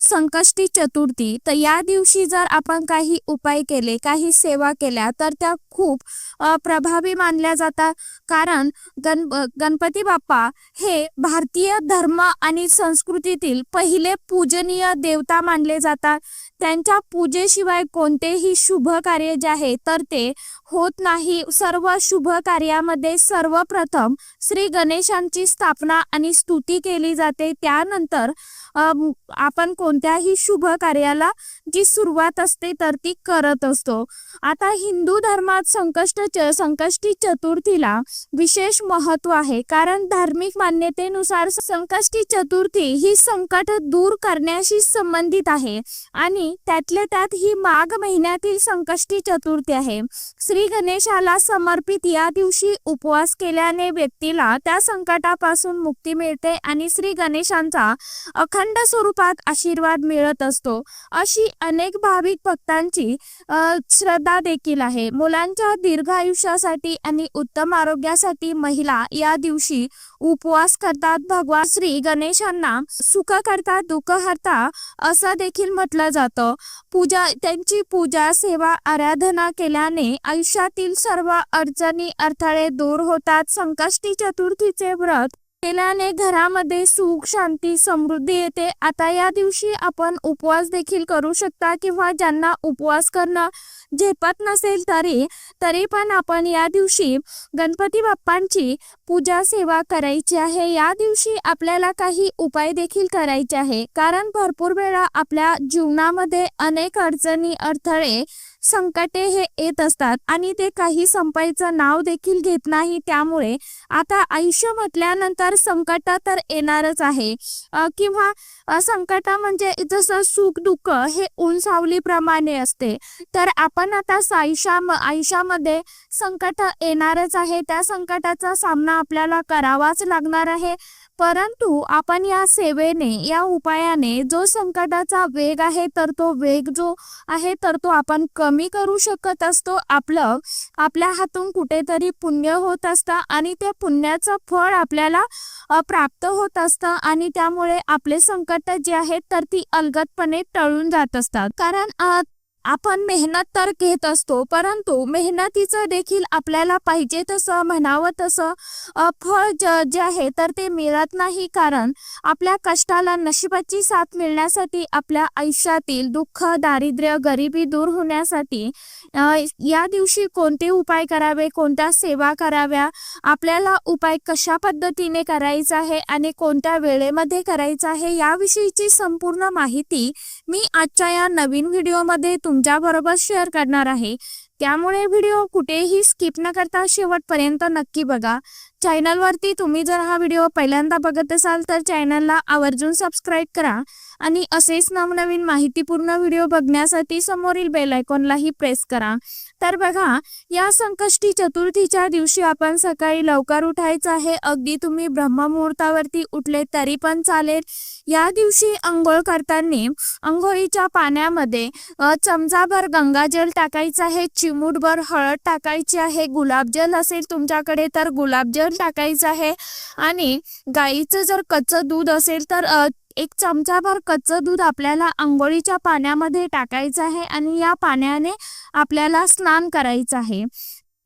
संकष्टी चतुर्थी तर या दिवशी जर आपण काही उपाय केले काही सेवा केल्या तर त्या खूप प्रभावी मानल्या जातात. कारण गण गणपती बाप्पा हे भारतीय धर्म आणि संस्कृतीतील पहिले पूजनीय देवता मानले जातात. त्यांच्या पूजेशिवाय कोणतेही शुभ कार्य जे आहे तर ते होत नाही. सर्व शुभ कार्यामध्ये सर्वप्रथम श्री गणेशांची स्थापना आणि स्तुती केली जाते. त्यानंतर आपण आपण कोणत्याही शुभ कार्याला जी सुरुवात असते तर ती करत असतो. आता हिंदू धर्मात संकष्ट च- संकष्टी चतुर्थीला विशेष महत्त्व आहे. कारण धार्मिक मान्यतेनुसार संकष्टी चतुर्थी ही संकट दूर करण्याशी संबंधित आहे आणि त्यातल्या त्यात ही माघ महिन्यातील संकष्टी चतुर्थी आहे. श्री गणेशाला समर्पित या दिवशी उपवास केल्याने व्यक्तीला त्या संकटापासून मुक्ती मिळते आणि श्री गणेशांचा अखंड स्वरूपात आशीर्वाद मिळत असतो. अशी अनेक भाविक भक्तांची श्रद्धा देखील आहे. मुलांच्या दीर्घ आयुष्यासाठी आणि उत्तम आरोग्यासाठी महिला या दिवशी उपवास करतात. भगवान श्री गणेशांना सुख करता दुःख हरता असं देखील म्हटलं जातं. पूजा त्यांची पूजा सेवा आराधना केल्याने आयुष्यातील सर्व अडचणी अडथळे दूर होतात. संकष्टी चतुर्थीचे व्रत केल्याने घरामध्ये सुख शांती समृद्धी येते. आता या दिवशी आपण उपवास देखील करू शकता किंवा ज्यांना उपवास करणं झेपत नसेल तरी तरी पण आपण या दिवशी गणपती बाप्पांची पूजा सेवा करायची आहे. या दिवशी आपल्याला काही उपाय देखील करायचे आहे. कारण भरपूर वेळा आपल्या जीवनामध्ये अनेक अडचणी अडथळे संकटे हे येत असतात आणि ते काही संपायचं नाव देखील घेत नाही. त्यामुळे आता आयुष्य म्हटल्यानंतर संकट तर येणारच आहे. किंवा संकट म्हणजे जसं सुख दुःख हे ऊन असते. तर आपण आता आयुष्या आयुष्यामध्ये संकट येणारच आहे. त्या संकटाचा सामना आपल्याला करावाच लागणार आहे. परंतु आपण या सेवेने या उपायाने जो संकटाचा वेग आहे तर तो वेग जो आहे तर तो आपण कमी करू शकत असतो. आपलं आपल्या हातून कुठेतरी पुण्य होत असतं आणि त्या पुण्याचं फळ आपल्याला प्राप्त होत असतं आणि त्यामुळे आपले संकट जे आहेत तर ती अलगदपणे टळून जात असतात. कारण आपण मेहनत तर घेत असतो परंतु मेहनतीचं देखील आपल्याला पाहिजे तसं म्हणावं तसं फळ ज जे आहे तर ते मिळत नाही. कारण आपल्या कष्टाला नशिबाची साथ मिळण्यासाठी आपल्या आयुष्यातील दुःख दारिद्र्य गरिबी दूर होण्यासाठी या दिवशी कोणते उपाय करावे कोणत्या सेवा कराव्या आपल्याला उपाय कशा पद्धतीने करायचा आहे आणि कोणत्या वेळेमध्ये करायचा आहे याविषयीची संपूर्ण माहिती मी आजच्या या नवीन व्हिडिओमध्ये तुमच्याबरोबर शेअर करणार आहे. त्यामुळे व्हिडिओ कुठेही स्किप न करता शेवटपर्यंत नक्की बघा. चॅनलवरती तुम्ही जर हा व्हिडिओ पहिल्यांदा बघत असाल तर चॅनलला आवर्जून सबस्क्राईब करा. आणि असेच नवनवीन माहितीपूर्ण व्हिडिओ बघण्यासाठी समोरील बेल आयकॉनलाही प्रेस करा. तर बघा या संकष्टी चतुर्थीच्या दिवशी आपण सकाळी लवकर उठायचं आहे. अगदी तुम्ही ब्रह्ममुहूर्तावरती उठले तरी पण चालेल. या दिवशी आंघोळ करताना आंघोळीच्या पाण्यामध्ये चमचाभर गंगाजल टाकायचं आहे. चिमूटभर हळद टाकायची आहे. गुलाबजल असेल तुमच्याकडे तर गुलाबजल टाकायचं आहे. आणि गाईचं जर कच्चं दूध असेल तर एक चमचाभर कच्चं दूध आपल्याला आंघोळीच्या पाण्यामध्ये टाकायचं आहे आणि या पाण्याने आपल्याला स्नान करायचं आहे.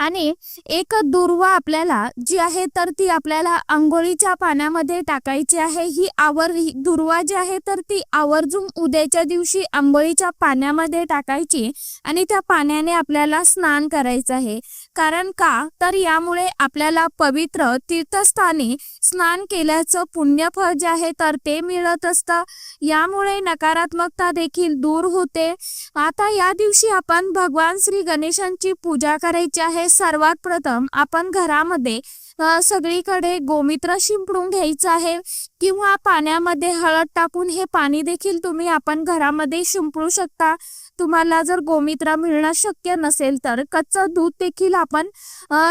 आणि एक दुर्वा आपल्याला जी आहे तर ती आपल्याला आंघोळीच्या पाण्यामध्ये टाकायची आहे. ही आवर ही दुर्वा जी आहे तर ती आवर्जून उद्याच्या दिवशी आंघोळीच्या पाण्यामध्ये टाकायची आणि त्या पाण्याने आपल्याला स्नान करायचं आहे. कारण का? तर यामुळे आपल्याला पवित्र तीर्थस्थानी स्नान केल्याचं पुण्यफळ जे आहे तर ते मिळत असतं. यामुळे नकारात्मकता देखील दूर होते. आता या दिवशी आपण भगवान श्री गणेशांची पूजा करायची आहे. सर्वात प्रथम आपण घरामध्ये सगळीकडे गोमित्र शिंपडून घ्यायचं आहे किंवा पाण्यामध्ये हळद टाकून हे पाणी देखील तुम्ही आपण घरामध्ये शिंपडू शकता. तुम्हाला जर गोमित्र मिळणं शक्य नसेल तर कच्चं दूध देखील आपण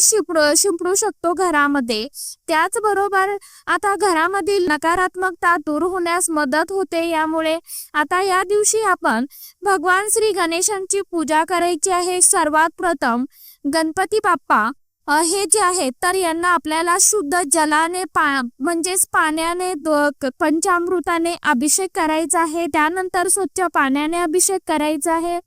शिंपडू शिंपडू शकतो घरामध्ये. त्याचबरोबर आता घरामधील नकारात्मकता दूर होण्यास मदत होते. यामुळे आता या दिवशी आपण भगवान श्री गणेशांची पूजा करायची आहे. सर्वात प्रथम गणपती बाप्पा हे जे आहेत तर यांना आपल्याला शुद्ध जलाने पा म्हणजेच पाण्याने क- पंचामृताने अभिषेक करायचा आहे. त्यानंतर स्वच्छ पाण्याने अभिषेक करायचा आहे.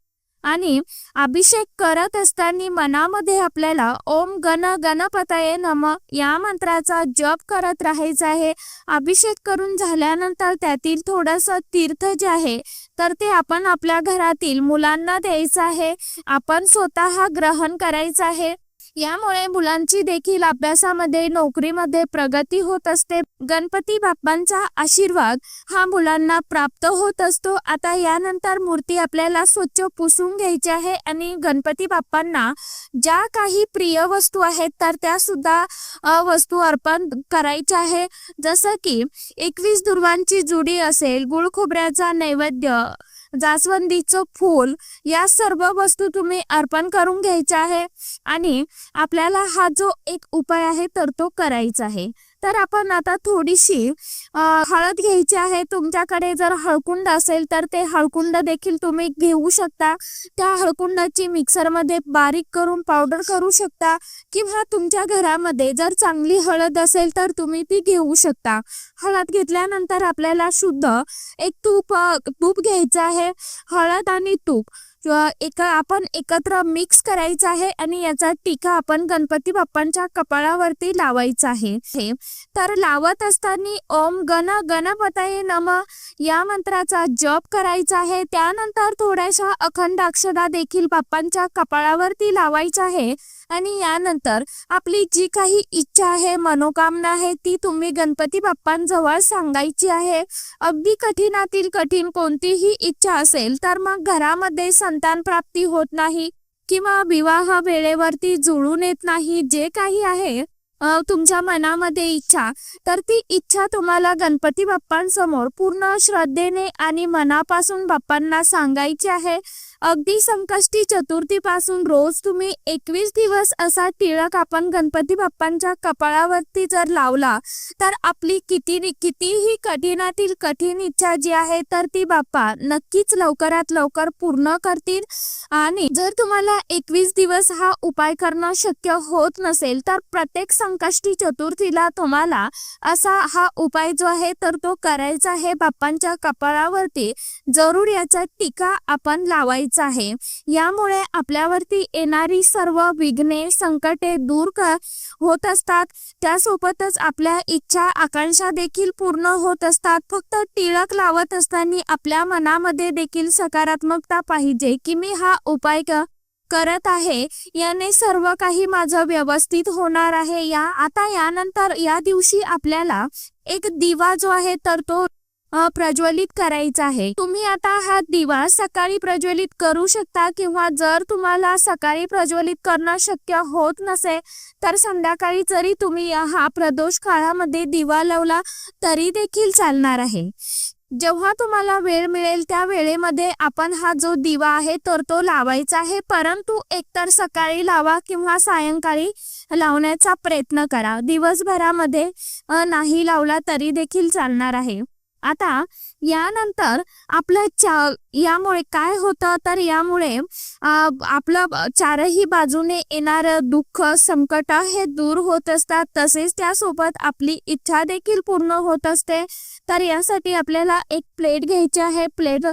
आणि अभिषेक करत असताना मनामध्ये आपल्याला ओम गण गणपतये नम या मंत्राचा जप करत राहायचा आहे. अभिषेक करून झाल्यानंतर त्यातील थोडंसं तीर्थ जे आहे तर ते आपण आपल्या घरातील मुलांना द्यायचं आहे. आपण स्वतः ग्रहण करायचं आहे. यामुळे मुलांची देखील अभ्यासामध्ये नोकरीमध्ये प्रगती होत असते. गणपती बाप्पांचा आशीर्वाद हा मुलांना प्राप्त होत असतो. आता यानंतर मूर्ती आपल्याला स्वच्छ पुसून घ्यायची आहे आणि गणपती बाप्पांना ज्या काही प्रिय वस्तू आहेत तर त्या सुद्धा वस्तू अर्पण करायच्या आहे. जसं की एकवीस दुर्वांची जुडी असेल गुळ खोबऱ्याचा नैवेद्य जास्वंदीचं फूल या सर्व वस्तू तुम्ही अर्पण करून घ्यायच्या आहे. आणि आपल्याला हा जो एक उपाय आहे तर तो करायचा आहे. तर आपण आता थोडीशी हळद घ्यायची आहे. तुमच्याकडे जर हळकुंड असेल तर ते हळकुंड देखील तुम्ही घेऊ शकता. त्या हळकुंडाची मिक्सरमध्ये बारीक करून पावडर करू शकता किंवा तुमच्या घरामध्ये जर चांगली हळद असेल तर तुम्ही ती घेऊ शकता. हळद घेतल्यानंतर आपल्याला शुद्ध एक तूप तूप घ्यायचं आहे. हळद आणि तूप. एका आपण एकत्र मिक्स करायचं आहे आणि याचा टीका आपण गणपती बाप्पांच्या कपाळावरती लावायचा आहे. हे. तर लावत असताना ओम गण गणपतये नम या मंत्राचा जप करायचा आहे. त्यानंतर थोड्याशा अखंड अक्षदा देखील बाप्पांच्या कपाळावरती लावायचा आहे. आणि यानंतर आपली जी काही इच्छा आहे मनोकामना आहे ती तुम्ही गणपती बाप्पांजवळ सांगायची आहे. अगदी कठीणातील कठीण कोणतीही इच्छा असेल तर मग घरामध्ये संतान प्राप्ती होत नाही किंवा विवाह वेळेवरती जुळून येत नाही जे काही आहे तुमच्या मनामध्ये इच्छा तर ती इच्छा तुम्हाला गणपती बाप्पांसमोर पूर्ण श्रद्धेने आणि मनापासून बाप्पांना सांगायची आहे. अगदी संकष्टी चतुर्थीपासून रोज तुम्ही एकवीस दिवस असा टिळक आपण गणपती बाप्पांच्या कपाळावरती जर लावला तर आपली किती कितीही कठीणातील कठीण इच्छा जी आहे तर ती बाप्पा नक्कीच लवकरात लवकर पूर्ण करतील. आणि जर तुम्हाला एकवीस दिवस हा उपाय करणं शक्य होत नसेल तर प्रत्येक संकष्टी चतुर्थीला तुम्हाला असा हा उपाय जो आहे तर तो करायचा आहे बाप्पांच्या कपाळावरती. जरूर याचा टीका आपण लावायचा. आहे. यामुळे आपल्यावरती येणारी सर्व विघ्ने संकटे दूर क होत असतात. त्यासोबतच आपल्या इच्छा आकांक्षा देखील पूर्ण होत असतात. फक्त टिळक लावत असताना आपल्या मनामध्ये देखील सकारात्मकता पाहिजे. की मी हा उपाय क करत आहे. याने सर्व काही माझं व्यवस्थित होणार आहे. या आता यानंतर या दिवशी आपल्याला एक दिवा जो आहे तर तो प्रज्वलित करायचा आहे. तुम्ही आता हा दिवा सकाळी प्रज्वलित करू शकता किंवा जर तुम्हाला सकाळी प्रज्वलित करणं शक्य होत नसेल तर संध्याकाळी जरी तुम्ही हा प्रदोष काळामध्ये दिवा लावला तरी देखील चालणार आहे. जेव्हा तुम्हाला वेळ मिळेल त्या वेळेमध्ये आपण हा जो दिवा आहे तर तो लावायचा आहे. परंतु एकतर सकाळी लावा किंवा सायंकाळी लावण्याचा प्रयत्न करा. दिवसभरामध्ये नाही लावला तरी देखील चालणार आहे. आता यानंतर आपलं चा यामुळे काय होतं? तर यामुळे आपलं चारही बाजूने येणारं दुःख संकट हे दूर होत असतात. तसेच त्यासोबत आपली इच्छा देखील पूर्ण होत असते. तर यासाठी आपल्याला एक प्लेट घ्यायची आहे. प्लेट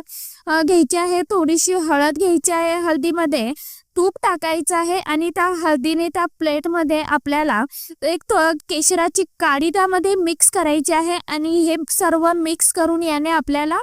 घ्यायची आहे. थोडीशी हळद घ्यायची आहे. हळदीमध्ये तूप टाकायचं आहे आणि त्या हळदीने त्या प्लेटमध्ये आपल्याला एक केशराची काडी त्यामध्ये मिक्स करायची आहे आणि हे सर्व मिक्स करून याने आपल्याला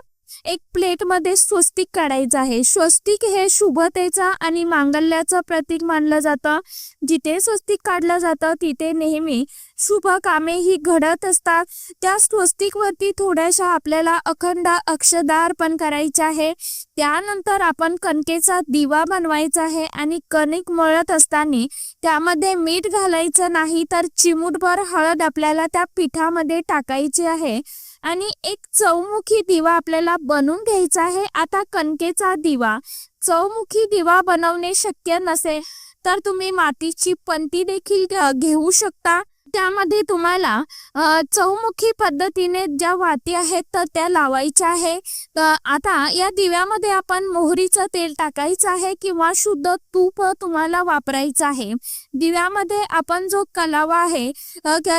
एक प्लेटमध्ये स्वस्तिक काढायचं आहे. स्वस्तिक हे शुभतेचा आणि मांगल्याचं प्रतीक मानलं जातं. जिथे स्वस्तिक काढलं जातं तिथे नेहमी शुभ कामे ही घडत असतात. त्या स्वस्तिकवरती थोड्याशा आपल्याला अखंड अक्षदार पण करायचे आहे. त्यानंतर आपण कणकेचा दिवा बनवायचा आहे आणि कणिक मळत असताना त्यामध्ये मीठ घालायचं नाही तर चिमूटभर हळद आपल्याला त्या पिठामध्ये टाकायची आहे. आणि एक चौमुखी दिवा आपल्याला बनवून घ्यायचा आहे. आता कणकेचा दिवा. चौमुखी दिवा बनवणे शक्य नसेल तर तुम्ही मातीची पंती देखील घ- घेऊ शकता. त्यामध्ये तुम्हाला चौमुखी पद्धतीने ज्या वाती आहेत तर त्या लावायच्या आहे. तर आता या दिव्यामध्ये आपण मोहरीचं तेल टाकायचं आहे किंवा शुद्ध तूप तुम्हाला वापरायचं आहे. दिव्यामध्ये आपण जो कलावा आहे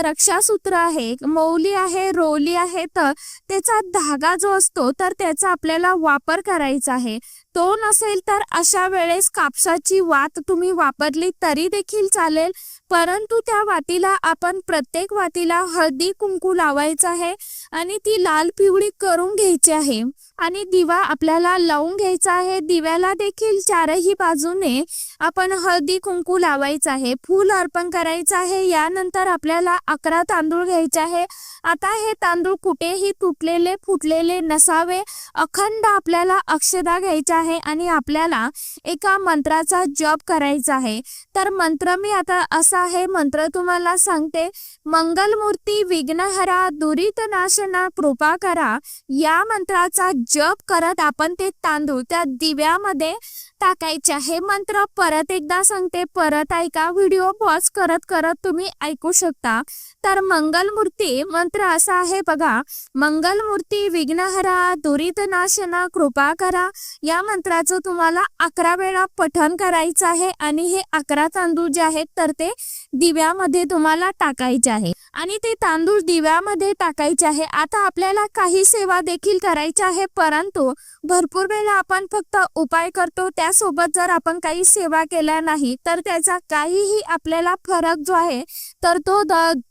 रक्षासूत्र आहे मौली आहे रोली आहे तर त्याचा धागा जो असतो तर त्याचा आपल्याला वापर करायचा आहे. तो नसेल तर अशा वेळेस कापसाची वात तुम्ही वापरली तरी देखील चालेल. परंतु त्या वातीला आपण प्रत्येक वातीला हळदी कुंकू लावायचं आहे आणि ती लाल पिवळी करून घ्यायची आहे. आणि दिवा आपल्याला लावून घ्यायचा आहे. दिव्याला देखील चारही बाजूने आपण हळदी कुंकू लावायचं आहे. फूल अर्पण करायचं आहे. यानंतर आपल्याला अकरा तांदूळ घ्यायचे आहे. आता हे तांदूळ कुठेही तुटलेले फुटलेले नसावे. अखंड आपल्याला अक्षदा घ्यायचा आहे आणि आपल्याला एका मंत्राचा जप करायचा आहे. तर मंत्र मी आता असा आहे मंत्र तुम्हाला सांगते. मंगलमूर्ती विघ्नहरा दुरित नाशना कृपा करा. या मंत्राचा जप करत आपण ते तांदूळ त्या दिव्यामध्ये टाकायचे. आहे मंत्र परत एकदा सांगते. परत ऐका. व्हिडिओ पॉज करत करत तुम्ही ऐकू शकता. तर मंगलमूर्ती मंत्र असा आहे बघा. मंगलमूर्ती विघ्नहरा दुरित नाशना कृपा करा. या मंत्राचं तुम्हाला अकरा वेळा पठण करायचं आहे आणि हे अकरा तांदूळ जे आहेत तर ते दिव्यामध्ये तुम्हाला टाकायचे आहे. आणि ते तांदूळ दिव्यामध्ये टाकायचे आहे. आता आपल्याला काही सेवा देखील करायच्या आहे परंतु भरपूर वेळा आपण फक्त उपाय करतो. त्यासोबत जर आपण काही सेवा केल्या नाही तर त्याचा काहीही आपल्याला फरक जो आहे तर तो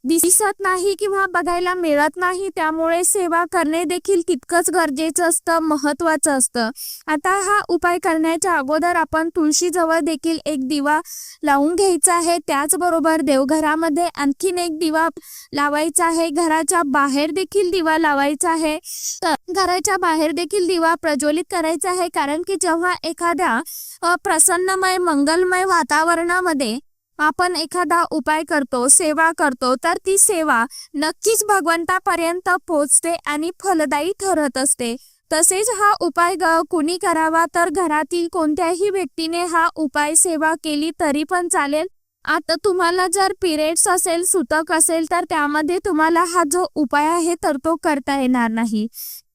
दिसत नाही किंवा बघायला मिळत नाही. त्यामुळे सेवा करणे देखील तितकंच गरजेचं असतं महत्वाचं असतं. आता हा उपाय करण्याच्या अगोदर आपण तुळशीजवळ देखील एक दिवा लावून घ्यायचा आहे. त्याचबरोबर देवघरामध्ये आणखीन एक दिवा लावायचा आहे. घराच्या बाहेर देखील दिवा लावायचा आहे. तर घराच्या बाहेर देखील दिवा प्रज्वलित करायचा आहे. कारण की जेव्हा एखाद्या प्रसन्नमय मंगलमय वातावरणामध्ये आपण एखादा उपाय करतो सेवा करतो तर ती सेवा नक्कीच भगवंतापर्यंत पोहोचते आणि फलदायी ठरत असते. तसेच हा उपाय कुणी करावा तर घरातील कोणत्याही व्यक्तीने हा उपाय सेवा केली तरी पण चालेल. आता तुम्हाला जर पिरियड्स असेल सुतक असेल तर त्यामध्ये तुम्हाला हा जो उपाय आहे तर तो करता येणार नाही.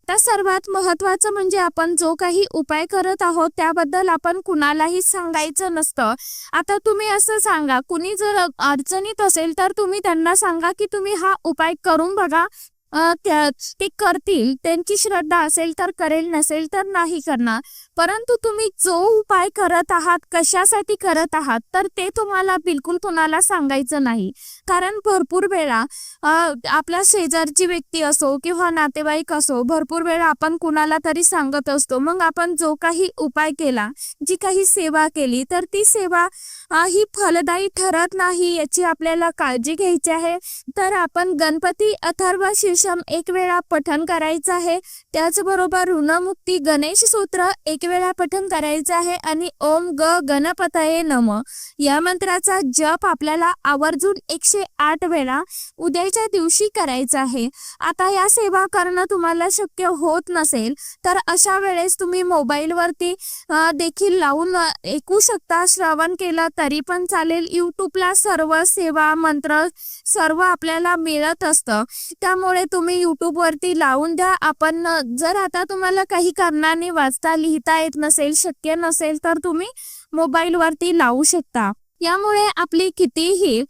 तर सर्वात महत्वाचं म्हणजे आपण जो काही उपाय करत आहोत त्याबद्दल आपण कुणालाही सांगायचं नसतं. आता तुम्ही असं सांगा कुणी जर अडचणीत असेल तर तुम्ही त्यांना सांगा की तुम्ही हा उपाय करून बघा ते करतील. त्यांची श्रद्धा असेल तर करेल नसेल तर नाही करणार. परंतु तुम्ही जो उपाय करत आहात कशासाठी करत आहात तर ते तुम्हाला बिलकुल कुणाला सांगायचं नाही. कारण भरपूर वेळा आपल्या शेजारची व्यक्ती असो किंवा नातेवाईक असो भरपूर वेळा आपण कुणाला तरी सांगत असतो. मग आपण जो काही उपाय केला जी काही सेवा केली तर ती सेवा ही फलदायी ठरत नाही याची आपल्याला काळजी घ्यायची आहे. तर आपण गणपती अथर्व शीर्षम एक वेळा पठण करायचं आहे. त्याचबरोबर ऋणमुक्ती गणेश सूत्र एक वेळा पठण करायचं आहे आणि ओम ग गणपतये नम. या मंत्राचा जप आपल्याला आवर्जून एकशे आठ वेळा उद्याच्या दिवशी करायचा आहे. आता या सेवा करणं तुम्हाला शक्य होत नसेल तर अशा वेळेस तुम्ही मोबाईलवरती देखील लावून ऐकू शकता श्रवण केलं तर तरी पण चालेल. यूट्यूबला सर्व सेवा मंत्र सर्व आपल्याला मिळत असतं. त्यामुळे तुम्ही यूट्यूबवरती लावून द्या. आपण जर आता तुम्हाला काही कारणाने वाचता लिहिता येत नसेल शक्य नसेल तर तुम्ही मोबाईलवरती लावू शकता. यामुळे आपली कितीही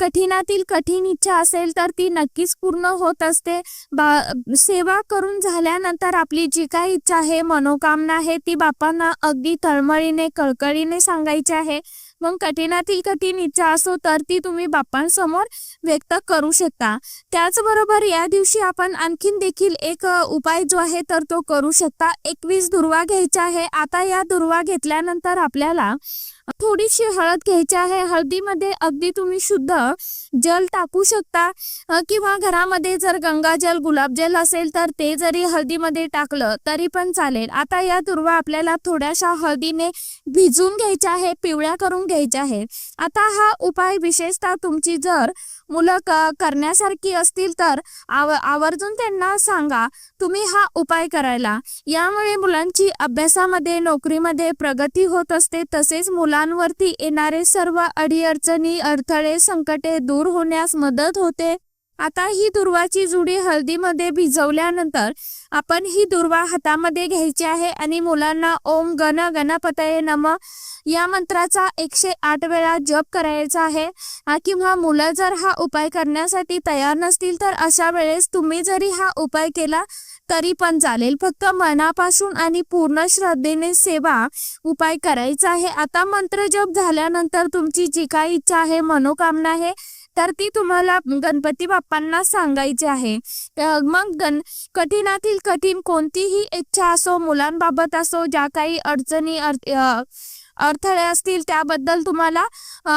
कठीणातील कठीण इच्छा असेल तर ती नक्कीच पूर्ण होत असते. बा सेवा करून झाल्यानंतर आपली जी काही इच्छा आहे मनोकामना आहे ती बापांना अगदी तळमळीने कळकळीने सांगायची आहे. मग कठीणातील कठीण इच्छा असो तर ती तुम्ही बाप्पांसमोर व्यक्त करू शकता. त्याचबरोबर या दिवशी आपण आणखीन देखील एक उपाय जो आहे तर तो करू शकता. एकवीस दुर्वा घ्यायचा आहे. आता या दुर्वा घेतल्यानंतर आपल्याला थोडीशी हळद घ्यायची आहे. हळदीमध्ये अगदी तुम्ही शुद्ध जल टाकू शकता. किंवा घरामध्ये जर गंगाजल गुलाबजल असेल तर ते जरी हळदीमध्ये टाकलं तरी पण चालेल. आता या दुर्वा आपल्याला थोड्याशा हळदीने भिजून घ्यायच्या आहे पिवळ्या करून घ्यायच्या आहे आता हा उपाय विशेषतः तुमची जर मुलं करण्यासारखी असतील तर आव आवर्जून त्यांना सांगा तुम्ही हा उपाय करायला. यामुळे मुलांची अभ्यासामध्ये नोकरीमध्ये प्रगती होत असते. तसेच मुलांवरती येणारे सर्व अडीअडचणी अडथळे संकटे दूर होण्यास मदत होते. आता ही दुर्वाची जुडी हळदीमध्ये भिजवल्यानंतर आपण ही दुर्वा हातामध्ये घ्यायची आहे आणि मुलांना ओम गण गणपतये नम या मंत्राचा एकशे आठ वेळा जप करायचा आहे. किंवा मुलं जर हा उपाय करण्यासाठी तयार नसतील तर अशा वेळेस तुम्ही जरी हा उपाय केला तरी पण चालेल. फक्त मनापासून आणि पूर्ण श्रद्धेने सेवा उपाय करायचा आहे. आता मंत्र जप झाल्यानंतर तुमची जी काही इच्छा आहे मनोकामना आहे तर ती तुम्हाला गणपती बाप्पांना सांगायची आहे. मग गण कठीणातील कठीण कोणतीही इच्छा असो मुलांबाबत असो ज्या काही अडचणी अडथळे असतील त्याबद्दल तुम्हाला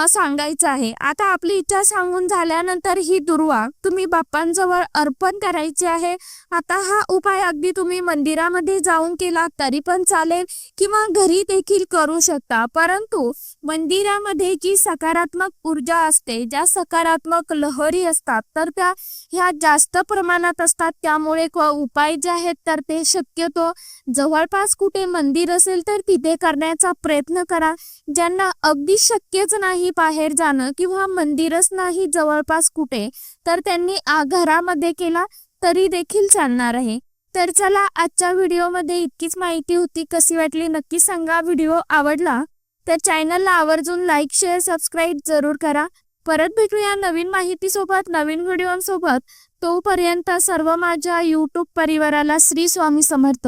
सांगायचं आहे. आता आपली इच्छा सांगून झाल्यानंतर ही दुर्वा तुम्ही बाप्पांजवळ अर्पण करायची आहे. आता हा उपाय अगदी तुम्ही मंदिरामध्ये जाऊन केला तरी पण चालेल किंवा घरी देखील करू शकता. परंतु मंदिरामध्ये जी सकारात्मक ऊर्जा असते ज्या सकारात्मक लहरी असतात तर त्या ह्या जास्त प्रमाणात असतात. त्यामुळे उपाय जे आहेत तर ते शक्यतो जवळपास कुठे मंदिर असेल तर तिथे करण्याचा प्रयत्न करा. ज्यांना अगदी शक्यच नाही बाहेर जाणं किंवा मंदिरच नाही जवळपास कुठे तर त्यांनी घरामध्ये केला तरी देखील चालणार आहे. तर चला आजच्या व्हिडिओमध्ये इतकीच माहिती होती. कशी वाटली नक्की सांगा. व्हिडिओ आवडला तर चॅनलला आवर्जून लाईक शेअर सबस्क्राईब जरूर करा. परत भेटूया नवीन माहितीसोबत नवीन व्हिडिओंसोबत. तोपर्यंत सर्व माझ्या यूट्यूब परिवाराला श्री स्वामी समर्थ.